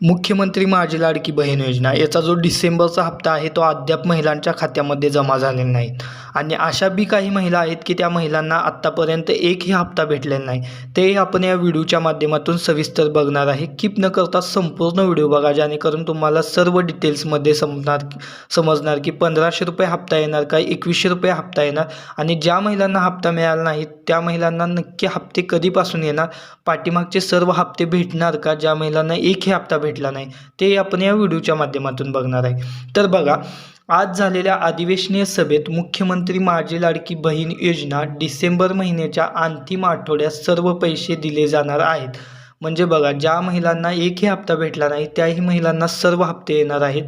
मुख्यमंत्री माझी लाडकी बहीण योजना याचा जो डिसेंबरचा हप्ता आहे तो अद्याप महिलांच्या खात्यामध्ये जमा झालेला नाही. आणि अशा बी काही महिला आहेत की त्या महिलांना आत्तापर्यंत एकही हप्ता भेटलेला नाही. तेही आपण या व्हिडिओच्या माध्यमातून सविस्तर बघणार आहे. कीप न करता संपूर्ण व्हिडिओ बघा जेणेकरून तुम्हाला सर्व डिटेल्समध्ये समजणार समजणार की पंधराशे रुपये हप्ता येणार काय एकवीसशे रुपये हप्ता येणार आणि ज्या महिलांना हप्ता मिळाला नाही त्या महिलांना नक्की हप्ते कधीपासून येणार? पाठीमागचे सर्व हप्ते भेटणार का ज्या महिलांना एकही हप्ता भेटला नाही? ते आपण या व्हिडिओच्या माध्यमातून बघणार आहे. तर बघा आज झालेल्या अधिवेशनीय सभेत मुख्यमंत्री माझी लाडकी बहीण योजना डिसेंबर महिन्याच्या अंतिम आठवड्यात सर्व पैसे दिले जाणार आहेत. म्हणजे बघा ज्या महिलांना एकही हप्ता भेटला नाही त्याही महिलांना सर्व हप्ते येणार आहेत.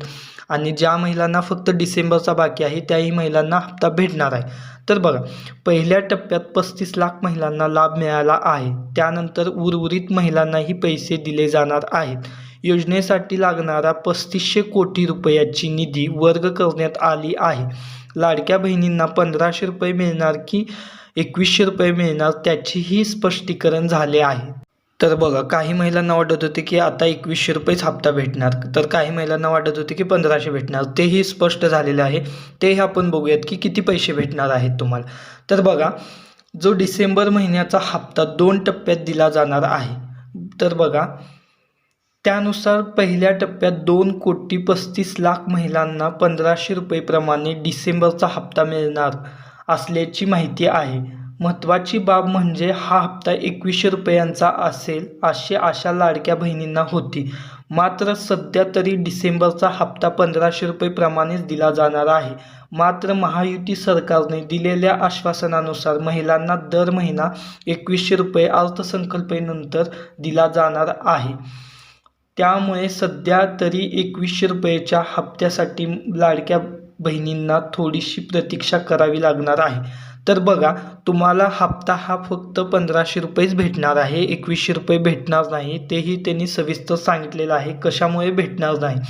आणि ज्या महिलांना फक्त डिसेंबरचा बाकी आहे त्याही महिलांना हप्ता भेटणार आहे. तर बघा पहिल्या टप्प्यात पस्तीस लाख महिलांना लाभ मिळाला आहे. त्यानंतर उर्वरित महिलांनाही पैसे दिले जाणार आहेत. योजनेसाठी लागणारा पस्तीसशे कोटी रुपयाची निधी वर्ग करण्यात आली आहे. लाडक्या बहिणींना पंधराशे रुपये मिळणार की एकवीसशे रुपये मिळणार त्याचेही स्पष्टीकरण झाले आहे. तर बघा काही महिलांना वाटत होते की आता एकवीसशे रुपयेच हप्ता भेटणार. तर काही महिलांना वाटत होते की पंधराशे भेटणार. तेही स्पष्ट झालेलं आहे. तेही आपण बघूयात की किती पैसे भेटणार आहेत तुम्हाला. तर बघा जो डिसेंबर महिन्याचा हप्ता दोन टप्प्यात दिला जाणार आहे. तर बघा त्यानुसार पहिल्या टप्प्यात दोन कोटी पस्तीस लाख महिलांना पंधराशे रुपयेप्रमाणे डिसेंबरचा हप्ता मिळणार असल्याची माहिती आहे. महत्त्वाची बाब म्हणजे हा हप्ता एकवीसशे रुपयांचा असेल अशी आशा लाडक्या बहिणींना होती. मात्र सध्या तरी डिसेंबरचा हप्ता पंधराशे रुपयेप्रमाणेच दिला जाणार आहे. मात्र महायुती सरकारने दिलेल्या आश्वासनानुसार महिलांना दर महिना एकवीसशे रुपये अर्थसंकल्पेनंतर दिला जाणार आहे. त्यामुळे सध्या तरी एकवीसशे रुपयेच्या हप्त्यासाठी लाडक्या बहिणींना थोडीशी प्रतीक्षा करावी लागणार आहे. तर बघा तुम्हाला हप्ता हा फक्त पंधराशे रुपयेच भेटणार आहे. एकवीसशे रुपये भेटणार नाही. तेही त्यांनी सविस्तर सांगितलेलं आहे. कशामुळे भेटणार नाही?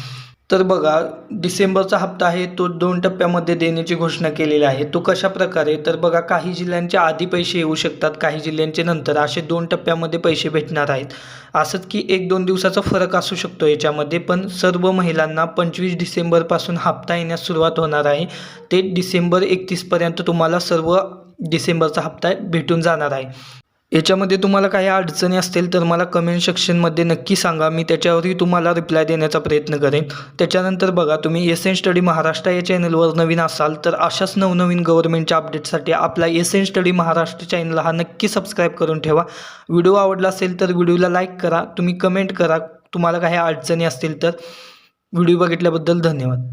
तर बघा डिसेंबरचा हप्ता आहे तो दोन टप्प्यामध्ये देण्याची घोषणा केलेली आहे. तो कशा प्रकारे? तर बघा काही जिल्ह्यांचे आधी पैसे येऊ शकतात काही जिल्ह्यांचे नंतर. असे दोन टप्प्यामध्ये पैसे भेटणार आहेत. असंच की एक दोन दिवसाचा फरक असू शकतो याच्यामध्ये पण सर्व महिलांना पंचवीस डिसेंबरपासून हप्ता येण्यास सुरुवात होणार आहे. ते डिसेंबर एकतीसपर्यंत तुम्हाला सर्व डिसेंबरचा हप्ता भेटून जाणार आहे. याच्यामध्ये तुम्हाला काही अडचणी असतील तर मला कमेंट सेक्शनमध्ये नक्की सांगा. मी त्याच्यावरही तुम्हाला रिप्लाय देण्याचा प्रयत्न करेन. त्याच्यानंतर बघा तुम्ही एस एन स्टडी महाराष्ट्र या चॅनलवर नवीन असाल तर अशाच नवनवीन गव्हर्नमेंटच्या अपडेटसाठी आपला S N study Maharashtra channel हा नक्की सबस्क्राईब करून ठेवा. व्हिडिओ आवडला असेल तर व्हिडिओला लाईक करा. तुम्ही कमेंट करा. तुम्हाला काही अडचणी असतील तर व्हिडिओ बघितल्याबद्दल धन्यवाद.